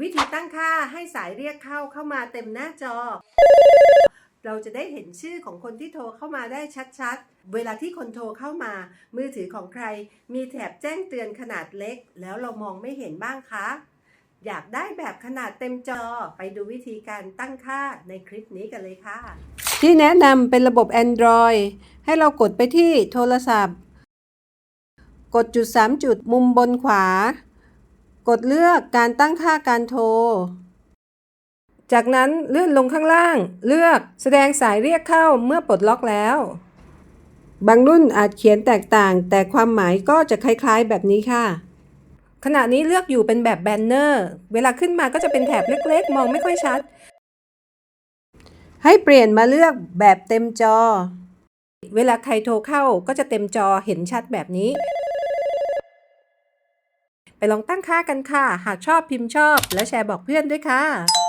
วิธีตั้งค่าให้สายเรียกเข้าเข้ามาเต็มหน้าจอ เราจะได้เห็นชื่อของคนที่โทรเข้ามาได้ชัดๆ เวลาที่คนโทรเข้ามา มือถือของใคร มีแถบแจ้งเตือนขนาดเล็ก แล้วเรามองไม่เห็นบ้างคะ อยากได้แบบขนาดเต็มจอไปดูวิธีการตั้งค่าในคลิปนี้กันเลยค่ะ ที่แนะนำเป็นระบบ Android ให้เรากดไปที่โทรศัพท์ กดจุด 3 จุดมุมบนขวา กดเลือกการตั้งค่าการโทร จากนั้นเลื่อนลงข้างล่าง เลือกแสดงสายเรียกเข้าเมื่อปลดล็อกแล้ว บางรุ่นอาจเขียนแตกต่าง แต่ความหมายก็จะคล้ายๆแบบนี้ค่ะ ขณะนี้เลือกอยู่เป็นแบบแบนเนอร์ เวลาขึ้นมาก็จะเป็นแถบเล็กๆ มองไม่ค่อยชัด ให้เปลี่ยนมาเลือกแบบเต็มจอ เวลาใครโทรเข้าก็จะเต็มจอเห็นชัดแบบนี้ ไปลองตั้งค่ากันค่ะ หากชอบพิมพ์ชอบ และแชร์บอกเพื่อนด้วยค่ะ